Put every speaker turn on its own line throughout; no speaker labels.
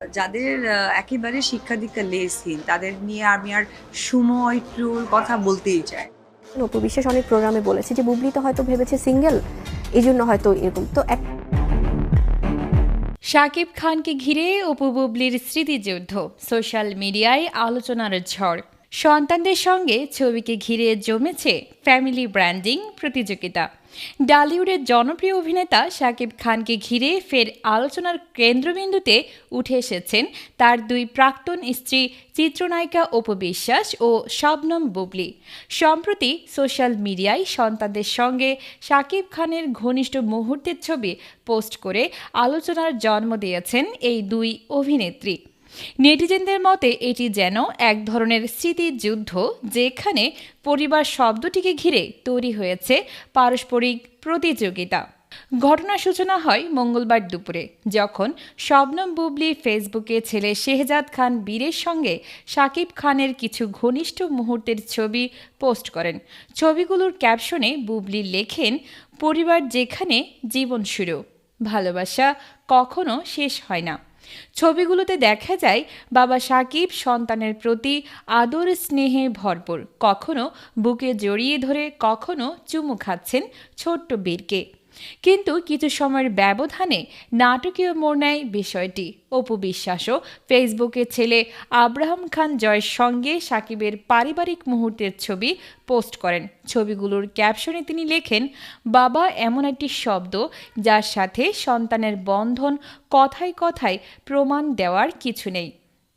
যাদের একেবারে শিক্ষা দীক্ষা লেসহীন তাদের নিয়ে আমি আর সময় ট্রুর কথা বলতেই চাই।
নপু বিশ্বাস অনেক প্রোগ্রামে বলেছে যে বুবলি তো হয়তো ভেবেছে সিঙ্গেল এই জন্য হয়তো এরকম। তো এক
শাকিব খানকে ঘিরে অপু বুবলির স্মৃতিযুদ্ধ সোশ্যাল মিডিয়ায় আলোচনার ঝড়। সন্তানদের সঙ্গে ছবিকে ঘিরে জমেছে ফ্যামিলি ব্র্যান্ডিং প্রতিযোগিতা। ডালিউডের জনপ্রিয় অভিনেতা শাকিব খানকে ঘিরে ফের আলোচনার কেন্দ্রবিন্দুতে উঠে এসেছেন তার দুই প্রাক্তন স্ত্রী চিত্রনায়িকা অপু বিশ্বাস ও শবনম বুবলি। সম্প্রতি সোশ্যাল মিডিয়ায় সন্তানদের সঙ্গে শাকিব খানের ঘনিষ্ঠ মুহূর্তের ছবি পোস্ট করে আলোচনার জন্ম দিয়েছেন এই দুই অভিনেত্রী। নেটিজেনদের মতে, এটি যেন এক ধরনের স্মৃতিযুদ্ধ, যেখানে পরিবার শব্দটিকে ঘিরে তৈরি হয়েছে পারস্পরিক প্রতিযোগিতা। ঘটনার সূচনা হয় মঙ্গলবার দুপুরে, যখন শবনম বুবলি ফেসবুকে ছেলে শেহজাদ খান বীরের সঙ্গে শাকিব খানের কিছু ঘনিষ্ঠ মুহূর্তের ছবি পোস্ট করেন। ছবিগুলোর ক্যাপশনে বুবলি লেখেন, পরিবার যেখানে জীবন শুরু, ভালোবাসা কখনো শেষ হয় না। ছবিগুলোতে দেখা যায় বাবা সাকিব সন্তানের প্রতি আদর, স্নেহে ভরপুর। কখনো বুকে জড়িয়ে ধরে, কখনো চুমু খাচ্ছেন ছোট্ট বীরকে। কিন্তু কিছু সময়ের ব্যবধানে নাটকীয় মোড় নেয় বিষয়টি। অপু বিশ্বাসও ফেসবুকে ছেলে আব্রাহাম খান জয়ের সঙ্গে সাকিবের পারিবারিক মুহূর্তের ছবি পোস্ট করেন। ছবিগুলোর ক্যাপশনে তিনি লেখেন, বাবা এমন একটি শব্দ যার সাথে সন্তানের বন্ধন কথায় কথায় প্রমাণ দেওয়ার কিছু নেই।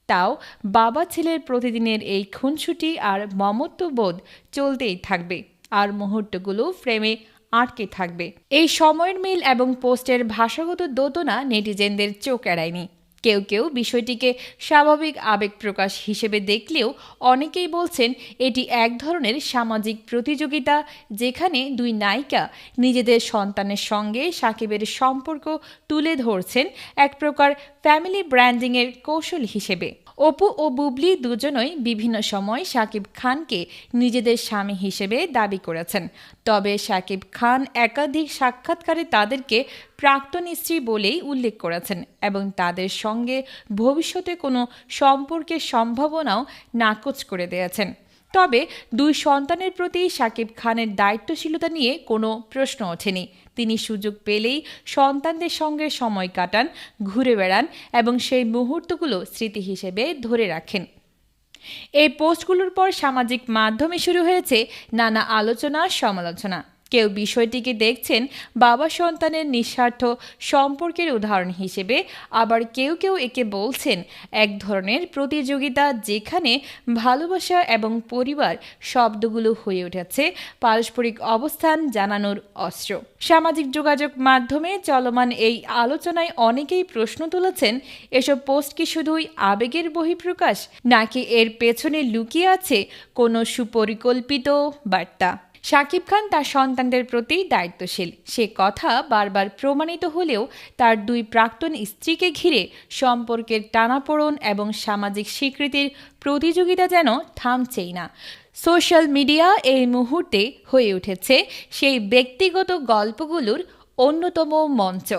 তাও বাবা ছেলের প্রতিদিনের এই খুনসুটি আর মমত্ববোধ চলতেই থাকবে। আর মুহূর্তগুলো ফ্রেমে আটকে থাকবে। এই সময়ের মিল এবং পোস্টের ভাষাগত দোতনা নেটিজেনদের চোখ এড়ায়নি। কেউ কেউ বিষয়টিকে স্বাভাবিক আবেগ প্রকাশ হিসেবে দেখলেও অনেকেই বলছেন এটি এক ধরনের সামাজিক প্রতিযোগিতা, যেখানে দুই নায়িকা নিজেদের সন্তানের সঙ্গে সাকিবের সম্পর্ক তুলে ধরছেন এক প্রকার ফ্যামিলি ব্র্যান্ডিংয়ের কৌশল হিসেবে। অপু ও বুবলি দুজনই বিভিন্ন সময় সাকিব খানকে নিজেদের স্বামী হিসেবে দাবি করেছেন। তবে সাকিব খান একাধিক সাক্ষাৎকারে তাদেরকে প্রাক্তন স্ত্রী বলেই উল্লেখ করেছেন এবং তাদের সঙ্গে ভবিষ্যতে কোনো সম্পর্কের সম্ভাবনাও নাকচ করে দিয়েছেন। তবে দুই সন্তানের প্রতি সাকিব খানের দায়িত্বশীলতা নিয়ে কোনো প্রশ্ন ওঠেনি। তিনি সুযোগ পেলেই সন্তানদের সঙ্গে সময় কাটান, ঘুরে বেড়ান এবং সেই মুহূর্তগুলো স্মৃতি হিসেবে ধরে রাখেন। এই পোস্টগুলোর পর সামাজিক মাধ্যমে শুরু হয়েছে নানা আলোচনা, সমালোচনা। কেউ বিষয়টিকে দেখছেন বাবা সন্তানের নিঃস্বার্থ সম্পর্কের উদাহরণ হিসেবে, আবার কেউ কেউ একে বলছেন এক ধরনের প্রতিযোগিতা যেখানে ভালোবাসা এবং পরিবার শব্দগুলো হয়ে উঠেছে, পারস্পরিক অবস্থান জানানোর অস্ত্র। সামাজিক যোগাযোগ মাধ্যমে চলমান এই আলোচনায় অনেকেই প্রশ্ন তুলেছেন, এসব পোস্ট কি শুধুই আবেগের বহিঃপ্রকাশ, নাকি এর পেছনে লুকিয়ে আছে কোনো সুপরিকল্পিত বার্তা? শাকিব খান তার সন্তানদের প্রতি দায়িত্বশীল। সে কথা বারবার প্রমাণিত হলেও তার দুই প্রাক্তন স্ত্রীকে ঘিরে সম্পর্কের টানাপোড়ন এবং সামাজিক স্বীকৃতির প্রতিযোগিতা যেন থামছেই না। সোশ্যাল মিডিয়া এই মুহূর্তে হয়ে উঠেছে সেই ব্যক্তিগত গল্পগুলোর অন্যতম মঞ্চ।